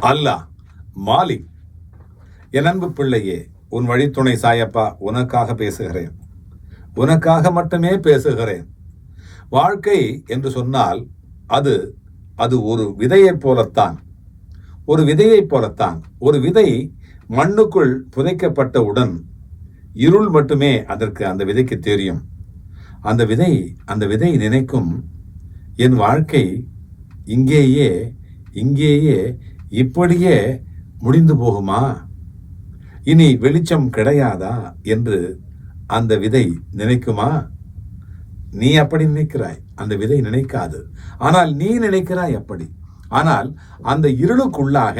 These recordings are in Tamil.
அல்லாஹ் மாலிக் என் அன்பு பிள்ளையே உன் வழித்துணை சாயப்பா உனக்காக பேசுகிறேன். உனக்காக மட்டுமே பேசுகிறேன். வாழ்க்கை என்று சொன்னால் அது அது ஒரு விதையைப் போலத்தான். ஒரு விதையைப் போலத்தான். ஒரு விதை மண்ணுக்குள் புதைக்கப்பட்டவுடன் இருள் மட்டுமே அதற்கு அந்த விதைக்கு தெரியும். அந்த விதை அந்த விதை நினைக்கும் என் வாழ்க்கை இங்கேயே இங்கேயே இப்படியே முடிந்து போகுமா? இனி வெளிச்சம் கிடையாதா என்று அந்த விதை நினைக்குமா? நீ அப்படி நினைக்கிறாய் அந்த விதை நினைக்காது. ஆனால் நீ நினைக்கிறாய் அப்படி. ஆனால் அந்த இருளுக்குள்ளாக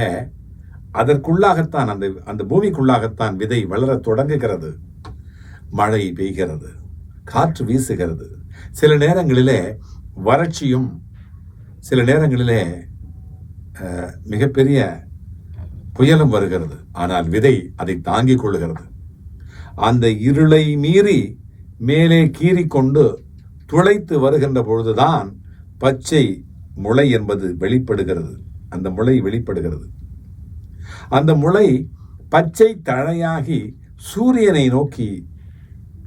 அதற்குள்ளாகத்தான் அந்த அந்த பூமிக்குள்ளாகத்தான் விதை வளரத் தொடங்குகிறது. மழை பெய்கிறது காற்று வீசுகிறது. சில நேரங்களிலே வறட்சியும் சில நேரங்களிலே மிகப்பெரிய புயலும் வருகிறது. ஆனால் விதை அதை தாங்கிக் கொள்ளுகிறது. அந்த இருளை மீறி மேலே கீறிக்கொண்டு துளைத்து வருகின்ற பொழுதுதான் பச்சை முளை என்பது வெளிப்படுகிறது. அந்த முளை வெளிப்படுகிறது. அந்த முளை பச்சை தழையாகி சூரியனை நோக்கி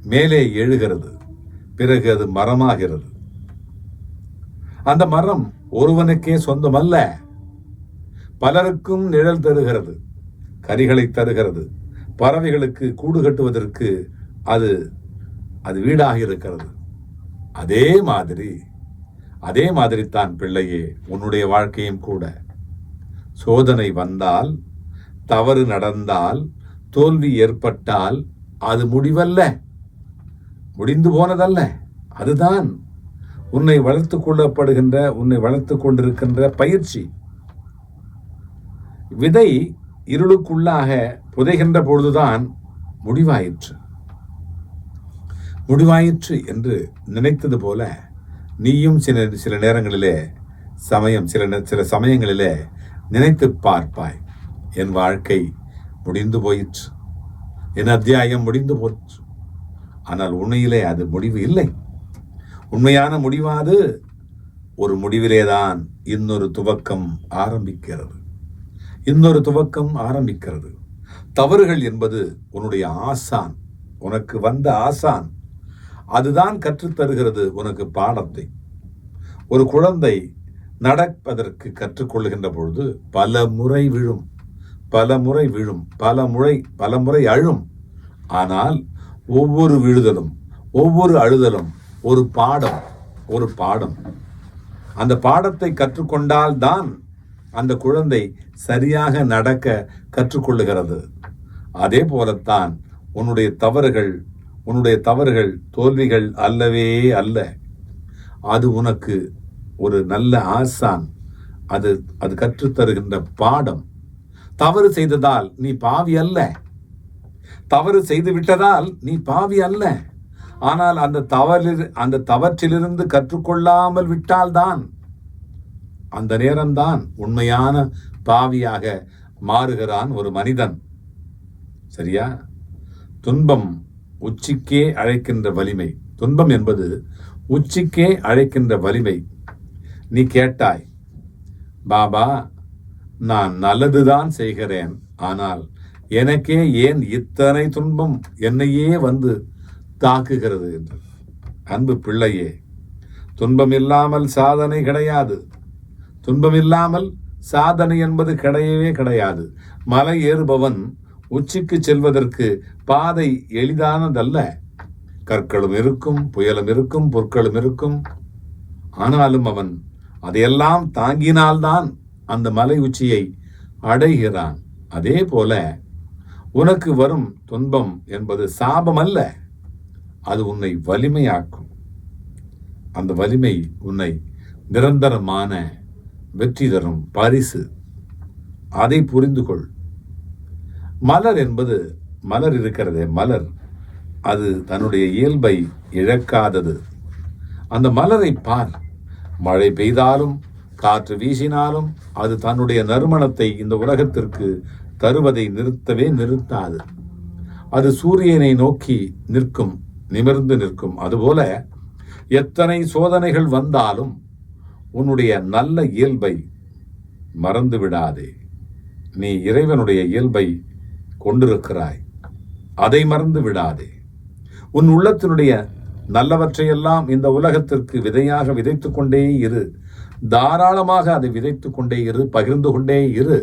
மேலே எழுகிறது. பிறகு அது மரமாகிறது. அந்த மரம் ஒருவனுக்கே சொந்தமல்ல. பலருக்கும் நிழல் தருகிறது கரிகளை தருகிறது. பறவைகளுக்கு கூடு கட்டுவதற்கு அது அது வீடாக இருக்கிறது. அதே மாதிரி அதே மாதிரி தான் பிள்ளையே உன்னுடைய வாழ்க்கையும் கூட. சோதனை வந்தால் தவறு நடந்தால் தோல்வி ஏற்பட்டால் அது முடிவல்ல. முடிந்து போனதல்ல. அதுதான் உன்னை வளர்த்து கொள்ளப்படுகின்ற உன்னை வளர்த்து கொண்டிருக்கின்ற பயிற்சி. விதை இருளுக்குள்ளாக புதைகின்ற பொழுதுதான் முடிவாயிற்று. முடிவாயிற்று என்று நினைத்தது போல நீயும் சில சில நேரங்களிலே சமயம் சில சில சமயங்களிலே நினைத்து பார்ப்பாய். என் வாழ்க்கை முடிந்து போயிற்று. என் அத்தியாயம் முடிந்து போயிற்று ஆனால் உண்மையிலே அது முடிவு இல்லை. உண்மையான முடிவாது. ஒரு முடிவிலேதான் இன்னொரு துவக்கம் ஆரம்பிக்கிறது. இன்னொரு துவக்கம் ஆரம்பிக்கிறது. தவறுகள் என்பது உன்னுடைய ஆசான் உனக்கு வந்த ஆசான். அதுதான் கற்றுத்தருகிறது உனக்கு பாடத்தை. ஒரு குழந்தை நடப்பதற்கு கற்றுக்கொள்கின்ற பொழுது பல முறை விழும் பல முறை விழும் பல முறை பல முறை அழும். ஆனால் ஒவ்வொரு விழுதலும் ஒவ்வொரு அழுதலும் ஒரு பாடம் ஒரு பாடம். அந்த பாடத்தை கற்றுக்கொண்டால் தான் அந்த குழந்தை சரியாக நடக்க கற்றுக்கொள்ளுகிறது. அதே போலத்தான் உன்னுடைய தவறுகள் உன்னுடைய தவறுகள் தோல்விகள் அல்லவே அல்ல. அது உனக்கு ஒரு நல்ல ஆசான். அது அது கற்றுத்தருகின்ற பாடம். தவறு செய்ததால் நீ பாவி அல்ல. தவறு செய்து விட்டதால் நீ பாவி அல்ல. ஆனால் அந்த தவறில் அந்த தவற்றிலிருந்து கற்றுக்கொள்ளாமல் விட்டால்தான் அந்த நேரம்தான் உண்மையான பாவியாக மாறுகிறான் ஒரு மனிதன். சரியா? துன்பம் உச்சிக்கே அழைக்கின்ற வலிமை. துன்பம் என்பது உச்சிக்கே அழைக்கின்ற வலிமை. நீ கேட்டாய் பாபா நான் நல்லதுதான் செய்கிறேன். ஆனால் எனக்கே ஏன் இத்தனை துன்பம் என்னையே வந்து தாக்குகிறது? என்று அன்பு பிள்ளையே துன்பம் இல்லாமல் சாதனை கிடையாது. துன்பம் இல்லாமல் சாதனை என்பது கிடையவே கிடையாது. மலை ஏறுபவன் உச்சிக்கு செல்வதற்கு பாதை எளிதானதல்ல. கற்களும் இருக்கும் புயலும் இருக்கும் பொற்களும் இருக்கும். ஆனாலும் அவன் அதையெல்லாம் தாங்கினால்தான் அந்த மலை உச்சியை அடைகிறான். அதே போல உனக்கு வரும் துன்பம் என்பது சாபம் அல்ல அது உன்னை வலிமையாக்கும். அந்த வலிமை உன்னை நிரந்தரமான வெற்றி தரும் பரிசு. அதை புரிந்து கொள் மலர் என்பது மலர் இருக்கிறதே மலர். அது தன்னுடைய இயல்பை இழக்காதது. அந்த மலரை பார். மழை பெய்தாலும் காற்று வீசினாலும் அது தன்னுடைய நறுமணத்தை இந்த உலகத்திற்கு தருவதை நிறுத்தவே நிறுத்தாது. அது சூரியனை நோக்கி நிற்கும் நிமிர்ந்து நிற்கும். அதுபோல எத்தனை சோதனைகள் வந்தாலும் உன்னுடைய நல்ல இயல்பை மறந்து விடாதே. நீ இறைவனுடைய இயல்பை கொண்டிருக்கிறாய். அதை மறந்து விடாதே. உன் உள்ளத்தினுடைய நல்லவற்றையெல்லாம் இந்த உலகத்திற்கு விதையாக விதைத்து கொண்டே இரு. தாராளமாக அதை விதைத்து கொண்டே இரு பகிர்ந்து கொண்டே இரு.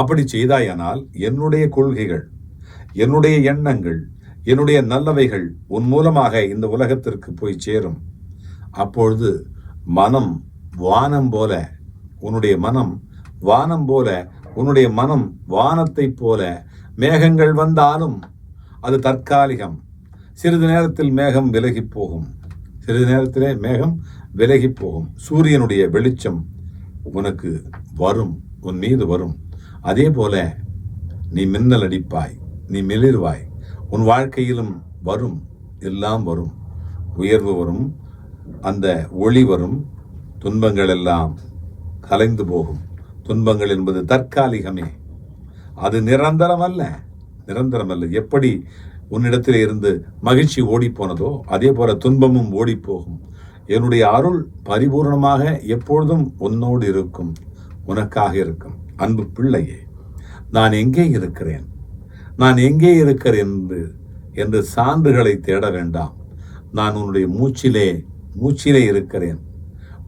அப்படி செய்தாயானால் என்னுடைய கொள்கைகள் என்னுடைய எண்ணங்கள் என்னுடைய நல்லவைகள் உன் மூலமாக இந்த உலகத்திற்கு போய் சேரும். அப்பொழுது மனம் வானம் போல உன்னுடைய மனம் வானம் போல உன்னுடைய மனம் வானத்தைப் போல மேகங்கள் வந்தாலும் அது தற்காலிகம். சிறிது நேரத்தில் மேகம் விலகி போகும். சிறிது நேரத்திலே மேகம் விலகி போகும். சூரியனுடைய வெளிச்சம் உனக்கு வரும். உன் மீது வரும். அதே போல நீ மின்னல் அடிப்பாய். நீ மிளிர்வாய். உன் வாழ்க்கையிலும் வரும். எல்லாம் வரும். உயர்வு வரும். அந்த ஒளி வரும் துன்பங்கள் எல்லாம் கலைந்து போகும். துன்பங்கள் என்பது தற்காலிகமே. அது நிரந்தரம் அல்ல நிரந்தரம் அல்ல எப்படி உன்னிடத்தில் இருந்து மகிழ்ச்சி ஓடிப்போனதோ அதே போல துன்பமும் ஓடிப்போகும். போகும் என்னுடைய அருள் பரிபூர்ணமாக எப்பொழுதும் உன்னோடு இருக்கும். உனக்காக இருக்கும். அன்பு பிள்ளையே நான் எங்கே இருக்கிறேன்? நான் எங்கே இருக்கிறேன் என்று என்று சான்றுகளை தேட வேண்டாம். நான் உன்னுடைய மூச்சிலே மூச்சிலே இருக்கிறேன்.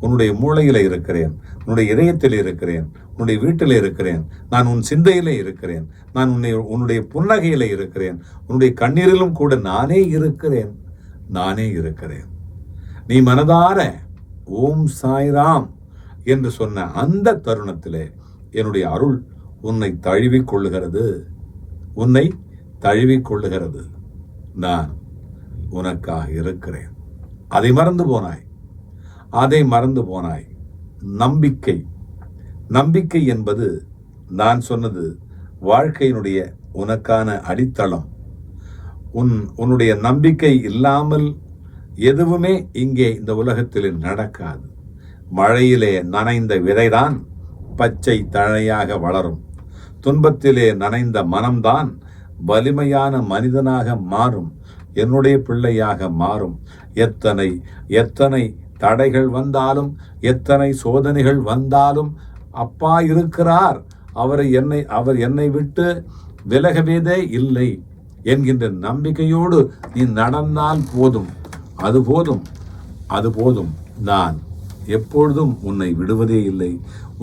உன்னுடைய மூளையில இருக்கிறேன். உன்னுடைய இதயத்தில் இருக்கிறேன். உன்னுடைய வீட்டில் இருக்கிறேன். நான் உன் சிந்தையிலே இருக்கிறேன். நான் உன்னை உன்னுடைய புன்னகையில இருக்கிறேன். உன்னுடைய கண்ணீரிலும் கூட நானே இருக்கிறேன். நானே இருக்கிறேன். நீ மனதார ஓம் சாய்ராம் என்று சொன்ன அந்த தருணத்திலே என்னுடைய அருள் உன்னை தழுவிக் கொள்ளுகிறது. உன்னை தழுவிக் கொள்ளுகிறது. நான் உனக்காக இருக்கிறேன். அதை மறந்து போனாய். அதை மறந்து போனாய். நம்பிக்கை. நம்பிக்கை என்பது நான் சொன்னது வாழ்க்கையினுடைய உனக்கான அடித்தளம். உன் உன்னுடைய நம்பிக்கை இல்லாமல் எதுவுமே இங்கே இந்த உலகத்தில் நடக்காது. மழையிலே நனைந்த விதைதான் பச்சை தழையாக வளரும். துன்பத்திலே நனைந்த மனம்தான் வலிமையான மனிதனாக மாறும். என்னுடைய பிள்ளையாக மாறும். எத்தனை எத்தனை தடைகள் வந்தாலும் எத்தனை சோதனைகள் வந்தாலும் அப்பா இருக்கிறார். அவரை என்னை அவர் என்னை விட்டு விலகவேதே இல்லை என்கின்ற நம்பிக்கையோடு நீ நடந்தால் போதும். அது போதும் அது போதும். நான் எப்பொழுதும் உன்னை விடுவதே இல்லை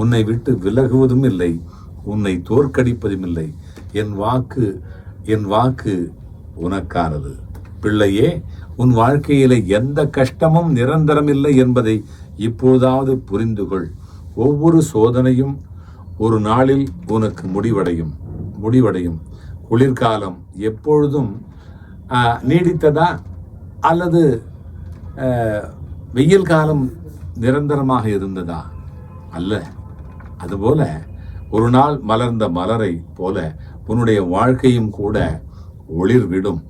உன்னை விட்டு விலகுவதும் இல்லை உன்னை தோற்கடிப்பதும் இல்லை. என் வாக்கு என் வாக்கு உனக்கானது. பிள்ளையே உன் வாழ்க்கையில எந்த கஷ்டமும் நிரந்தரமில்லை என்பதை இப்போதாவது புரிந்து கொள் ஒவ்வொரு சோதனையும் ஒரு நாளில் உனக்கு முடிவடையும். முடிவடையும். குளிர்காலம் எப்பொழுதும் நீடித்ததா? அல்லது வெயில் காலம் நிரந்தரமாக இருந்ததா? அல்ல. அதுபோல ஒரு நாள் மலர்ந்த மலரை போல உன்னுடைய வாழ்க்கையும் கூட ஒளிர்விடும்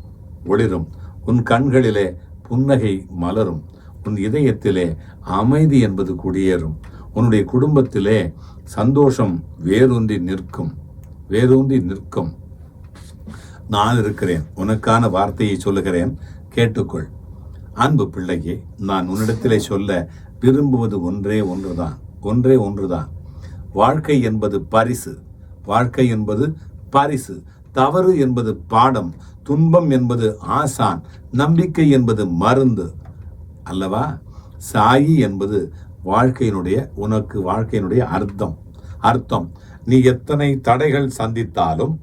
ஒளிரும். உன் கண்களிலே புன்னகை மலரும். உன் இதயத்திலே அமைதி என்பது குடியேறும். உன்னுடைய குடும்பத்திலே சந்தோஷம் வேரூன்றி நிற்கும். வேரூன்றி நிற்கும். நான் இருக்கிறேன். உனக்கான வார்த்தையை சொல்லுகிறேன். கேட்டுக்கொள். அன்பு பிள்ளையே நான் உன்னிடத்திலே சொல்ல விரும்புவது ஒன்றே ஒன்றுதான். ஒன்றே ஒன்றுதான். வாழ்க்கை என்பது பரிசு. வாழ்க்கை என்பது பரிசு. தவறு என்பது பாடம் துன்பம் என்பது ஆசான் நம்பிக்கை என்பது மருந்து அல்லவா? சாயி என்பது வாழ்க்கையினுடைய உனக்கு வாழ்க்கையினுடைய அர்த்தம். அர்த்தம் நீ எத்தனை தடைகள் சந்தித்தாலும்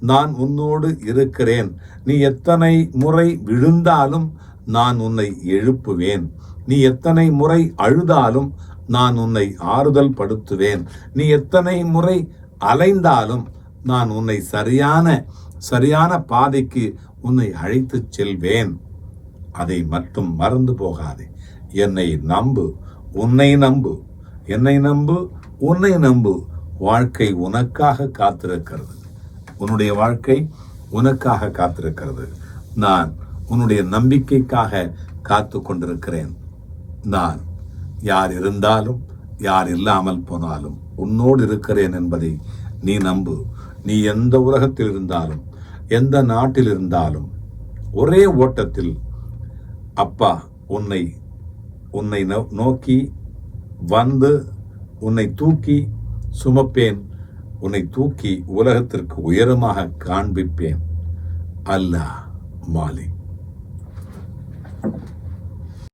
நான் உன்னோடு இருக்கிறேன். நீ எத்தனை முறை விழுந்தாலும் நான் உன்னை எழுப்புவேன். நீ எத்தனை முறை அழுதாலும் நான் உன்னை ஆறுதல் படுத்துவேன். நீ எத்தனை முறை அலைந்தாலும் நான் உன்னை சரியான சரியான பாதைக்கு உன்னை அழைத்துச் செல்வேன். அதை மட்டும் மறந்து போகாதே. என்னை நம்பு உன்னை நம்பு என்னை நம்பு உன்னை நம்பு. வாழ்க்கை உனக்காக காத்திருக்கிறது. உன்னுடைய வாழ்க்கை உனக்காக காத்திருக்கிறது. நான் உன்னுடைய நம்பிக்கைக்காக காத்து கொண்டிருக்கிறேன். நான் யார் இருந்தாலும் யார் இல்லாமல் போனாலும் உன்னோடு இருக்கிறேன் என்பதை நீ நம்பு. நீ எந்த உலகத்தில் இருந்தாலும் எந்த நாட்டில் இருந்தாலும் ஒரே ஓட்டத்தில் அப்பா உன்னை உன்னை நோ- நோக்கி வந்து உன்னை தூக்கி சுமப்பேன். உன்னை தூக்கி உலகத்திற்கு உயரமாக காண்பிப்பேன். அல்லாஹ் மாலிக்.